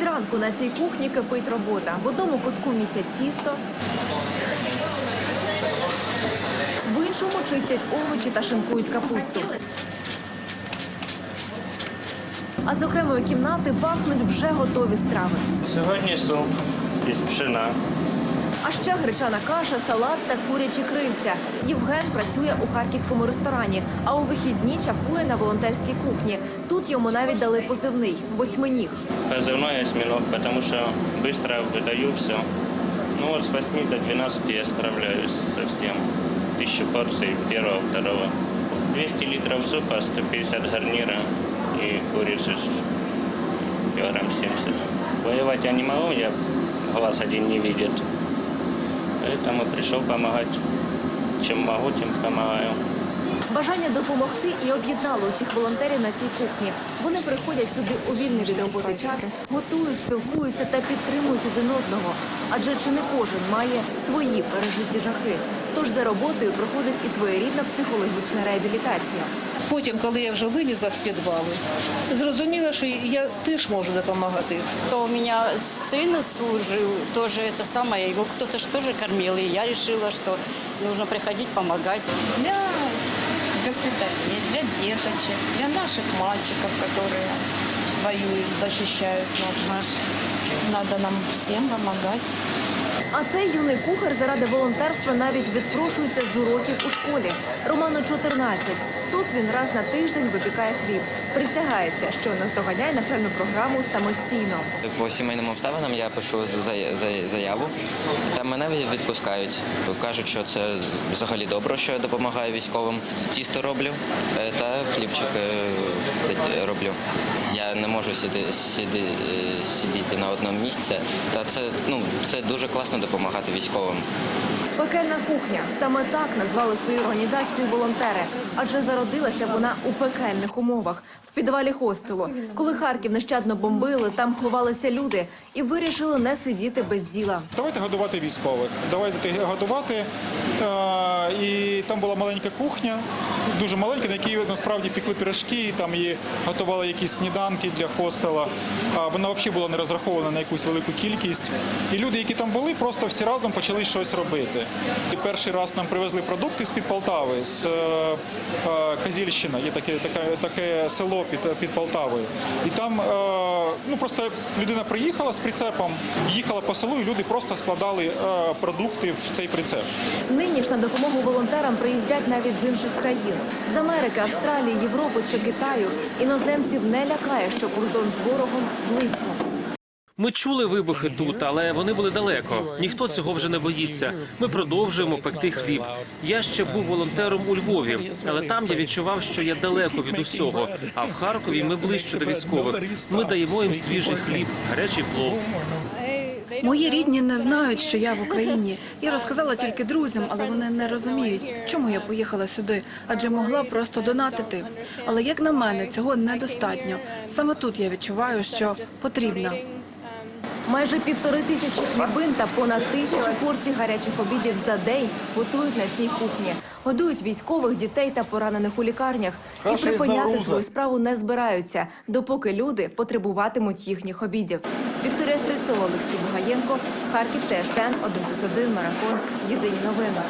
Від ранку на цій кухні кипить робота. В одному кутку місять тісто, в іншому чистять овочі та шинкують капусту. А з окремої кімнати пахнуть вже готові страви. Сьогодні суп із пшена. А ще гречана каша, салат та курячі крильця. Євген працює у харківському ресторані, а у вихідні чапує на волонтерській кухні. Тут йому навіть дали позивний восьминіг. Позывной осьминог, потому что быстро выдаю все. Ну вот с 8 до 12 я справляюсь со всем. Тысячу порций первого, второго. 200 литров супа, 150 гарнира и курицы с килограмм 70. Воевать я не могу, я глаз один не видит. Поэтому пришел помогать. Чем могу, тем помогаю. Бажання допомогти і об'єднало усіх волонтерів на цій кухні. Вони приходять сюди у вільний від роботи час, готують, спілкуються та підтримують один одного. Адже чи не кожен має свої пережиті жахи. Тож за роботою проходить і своєрідна психологічна реабілітація. Потім, коли я вже вилізла з підвалу, зрозуміла, що я теж можу допомагати. У меня сын служил, тоже это самое, его кто-то ж тоже кормил, и я решила, что нужно приходить помогать. для госпиталей, для деточек, для наших мальчиков, которые воюют, защищают нас. Надо нам всем помогать. А цей юний кухар заради волонтерства навіть відпрошується з уроків у школі. Роману 14. Тут він раз на тиждень випікає хліб. Присягається, що наздоганяє навчальну програму самостійно. По сімейним обставинам я пишу заяву, та мене відпускають. Кажуть, що це взагалі добре, що я допомагаю військовим. Тісто роблю е, та хлібчик е, роблю. Я не можу сіди, сіди, е, сидіти на одному місці. Та це, ну, це дуже класно допомагати військовим. Пекельна кухня саме так назвали свою організацію волонтери, адже зародилася вона у пекельних умовах в підвалі хостелу. Коли Харків нещадно бомбили, там ховалися люди і вирішили не сидіти без діла. Давайте годувати військових. Давайте годувати. Е, І там була маленька кухня, дуже маленька, на якій насправді пікли пірожки, там і готували якісь сніданки для хостела. Вона взагалі була не розрахована на якусь велику кількість. І люди, які там були, просто всі разом почали щось робити. Перший раз нам привезли продукти з під Полтави, з е, е, Казільщина, є таке, таке, таке село під, під Полтавою. І там е, ну, просто людина приїхала з прицепом, їхала по селу, і люди просто складали продукти в цей прицеп. Нині ж на допомогу волонтерам приїздять навіть з інших країн з Америки, Австралії, Європи чи Китаю. Іноземців не лякає, що кордон з ворогом близько. Ми чули вибухи тут, але вони були далеко. Ніхто цього вже не боїться. Ми продовжуємо пекти хліб. Я ще був волонтером у Львові, але там я відчував, що я далеко від усього. А в Харкові ми ближче до військових. Ми даємо їм свіжий хліб, гарячий плов. Мої рідні не знають, що я в Україні. Я розказала тільки друзям, але вони не розуміють, чому я поїхала сюди, адже могла просто донатити. Але як на мене, цього недостатньо. Саме тут я відчуваю, що потрібна. Майже півтори тисячі хлібин та понад тисячу порцій гарячих обідів за день готують на цій кухні. Годують військових, дітей та поранених у лікарнях. І припиняти свою справу не збираються, допоки люди потребуватимуть їхніх обідів. Вікторія Стрельцова, Олексій Бугаєнко, Харків, ТСН 1+,1, Марафон. Єдині новини.